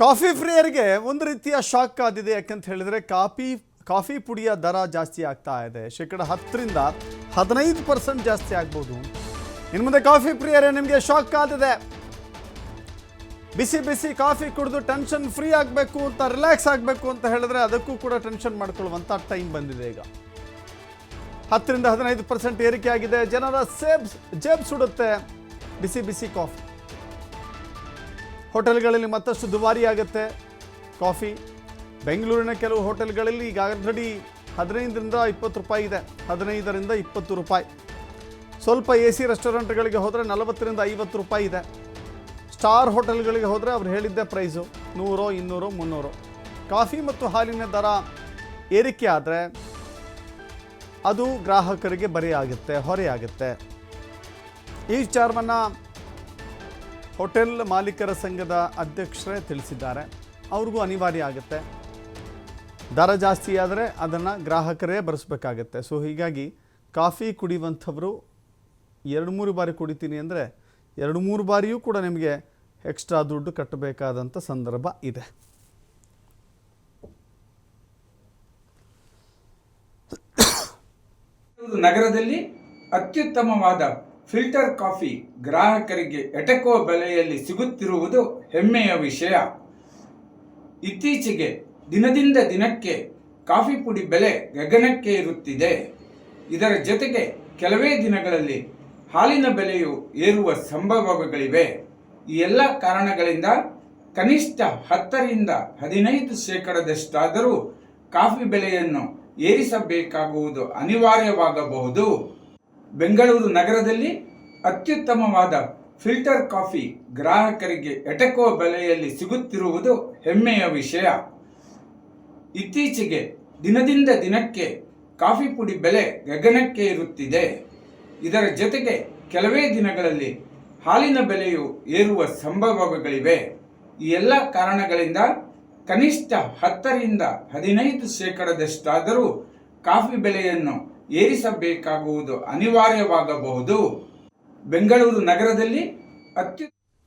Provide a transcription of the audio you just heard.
Coffee ಪ್ರಿಯರಿಗೆ ಒಂದು ರೀತಿಯ ಶಾಕ್ ಆದಿದೆ, ಯಾಕಂತ ಹೇಳಿದ್ರೆ ಕಾಫಿ ಕಾಫಿ ಪುಡಿಯ ದರ ಜಾಸ್ತಿ ಆಗ್ತಾ ಇದೆ. ಶೇಕಡ ಹತ್ತರಿಂದ ಹದಿನೈದು ಪರ್ಸೆಂಟ್ ಜಾಸ್ತಿ ಆಗ್ಬೋದು. ಇನ್ನು ಮುಂದೆ ಕಾಫಿ ಪ್ರಿಯರೇ, ನಿಮಗೆ ಶಾಕ್ ಆದಿದೆ. ಬಿಸಿ ಬಿಸಿ ಕಾಫಿ ಕುಡಿದು ಟೆನ್ಷನ್ ಫ್ರೀ ಆಗಬೇಕು ಅಂತ, ರಿಲ್ಯಾಕ್ಸ್ ಆಗಬೇಕು ಅಂತ ಹೇಳಿದ್ರೆ ಅದಕ್ಕೂ ಕೂಡ ಟೆನ್ಷನ್ ಮಾಡ್ಕೊಳ್ಳುವಂಥ ಟೈಮ್ ಬಂದಿದೆ ಈಗ. ಹತ್ತರಿಂದ ಹದಿನೈದು ಪರ್ಸೆಂಟ್ ಏರಿಕೆ ಆಗಿದೆ. ಜನರ ಸೇಬ್ ಜೇಬ್ ಸುಡುತ್ತೆ ಬಿಸಿ ಬಿಸಿ ಕಾಫಿ. ಹೋಟೆಲ್ಗಳಲ್ಲಿ ಮತ್ತಷ್ಟು ದುಬಾರಿ ಆಗುತ್ತೆ ಕಾಫಿ, ಬೆಂಗಳೂರಿನ ಕೆಲವು ಹೋಟೆಲ್ಗಳಲ್ಲಿ ಈಗ ಆಲ್ರೆಡಿ ಹದಿನೈದರಿಂದ ಇಪ್ಪತ್ತು ರೂಪಾಯಿ ಇದೆ. ಹದಿನೈದರಿಂದ ಇಪ್ಪತ್ತು ರೂಪಾಯಿ. ಸ್ವಲ್ಪ ಎ ಸಿ ರೆಸ್ಟೋರೆಂಟ್ಗಳಿಗೆ ಹೋದರೆ ನಲವತ್ತರಿಂದ ಐವತ್ತು ರೂಪಾಯಿ ಇದೆ. ಸ್ಟಾರ್ ಹೋಟೆಲ್ಗಳಿಗೆ ಹೋದರೆ ಅವ್ರು ಹೇಳಿದ್ದೆ ಪ್ರೈಸು ನೂರು, ಇನ್ನೂರು, ಮುನ್ನೂರು. ಕಾಫಿ ಮತ್ತು ಹಾಲಿನ ದರ ಏರಿಕೆ ಆದರೆ ಅದು ಗ್ರಾಹಕರಿಗೆ ಬರೆಯಾಗುತ್ತೆ, ಹೊರೆಯಾಗುತ್ತೆ. ಈ ವಿಚಾರವನ್ನು ಹೋಟೆಲ್ ಮಾಲೀಕರ ಸಂಘದ ಅಧ್ಯಕ್ಷರೇ ತಿಳಿಸಿದ್ದಾರೆ. ಅವ್ರಿಗೂ ಅನಿವಾರ್ಯ ಆಗುತ್ತೆ. ದರ ಜಾಸ್ತಿ ಆದರೆ ಅದನ್ನು ಗ್ರಾಹಕರೇ ಬರೆಸ್ಬೇಕಾಗತ್ತೆ. ಸೊ ಹೀಗಾಗಿ ಕಾಫಿ ಕುಡಿಯುವಂಥವರು ಎರಡು ಮೂರು ಬಾರಿ ಕುಡಿತೀನಿ ಅಂದರೆ ಎರಡು ಮೂರು ಬಾರಿಯೂ ಕೂಡ ನಿಮಗೆ ಎಕ್ಸ್ಟ್ರಾ ದುಡ್ಡು ಕಟ್ಟಬೇಕಾದಂಥ ಸಂದರ್ಭ ಇದೆ. ನಗರದಲ್ಲಿ ಅತ್ಯುತ್ತಮವಾದ ಫಿಲ್ಟರ್ ಕಾಫಿ ಗ್ರಾಹಕರಿಗೆ ಎಟಕುವ ಬೆಲೆಯಲ್ಲಿ ಸಿಗುತ್ತಿರುವುದು ಹೆಮ್ಮೆಯ ವಿಷಯ. ಇತ್ತೀಚೆಗೆ ದಿನದಿಂದ ದಿನಕ್ಕೆ ಕಾಫಿ ಪುಡಿ ಬೆಲೆ ಗಗನಕ್ಕೆ ಇರುತ್ತಿದೆ. ಇದರ ಜೊತೆಗೆ ಕೆಲವೇ ದಿನಗಳಲ್ಲಿ ಹಾಲಿನ ಬೆಲೆಯು ಏರುವ ಸಂಭವಗಳಿವೆ. ಈ ಎಲ್ಲ ಕಾರಣಗಳಿಂದ ಕನಿಷ್ಠ ಹತ್ತರಿಂದ ಹದಿನೈದು ಶೇಕಡದಷ್ಟಾದರೂ ಕಾಫಿ ಬೆಲೆಯನ್ನು ಏರಿಸಬೇಕಾಗುವುದು ಅನಿವಾರ್ಯವಾಗಬಹುದು. ಬೆಂಗಳೂರು ನಗರದಲ್ಲಿ ಅತ್ಯುತ್ತಮವಾದ ಫಿಲ್ಟರ್ ಕಾಫಿ ಗ್ರಾಹಕರಿಗೆ ಎಟಕುವ ಬೆಲೆಯಲ್ಲಿ ಸಿಗುತ್ತಿರುವುದು ಹೆಮ್ಮೆಯ ವಿಷಯ. ಇತ್ತೀಚೆಗೆ ದಿನದಿಂದ ದಿನಕ್ಕೆ ಕಾಫಿ ಪುಡಿ ಬೆಲೆ ಗಗನಕ್ಕೆ ಇರುತ್ತಿದೆ. ಇದರ ಜೊತೆಗೆ ಕೆಲವೇ ದಿನಗಳಲ್ಲಿ ಹಾಲಿನ ಬೆಲೆಯು ಏರುವ ಸಂಭವಗಳಿವೆ. ಈ ಎಲ್ಲ ಕಾರಣಗಳಿಂದ ಕನಿಷ್ಠ ಹತ್ತರಿಂದ ಹದಿನೈದು ಶೇಕಡದಷ್ಟಾದರೂ ಕಾಫಿ ಬೆಲೆಯನ್ನು ಏರಿಸಬೇಕಾಗುವುದು ಅನಿವಾರ್ಯವಾಗಬಹುದು. ಬೆಂಗಳೂರು ನಗರದಲ್ಲಿ ಅತ್ಯು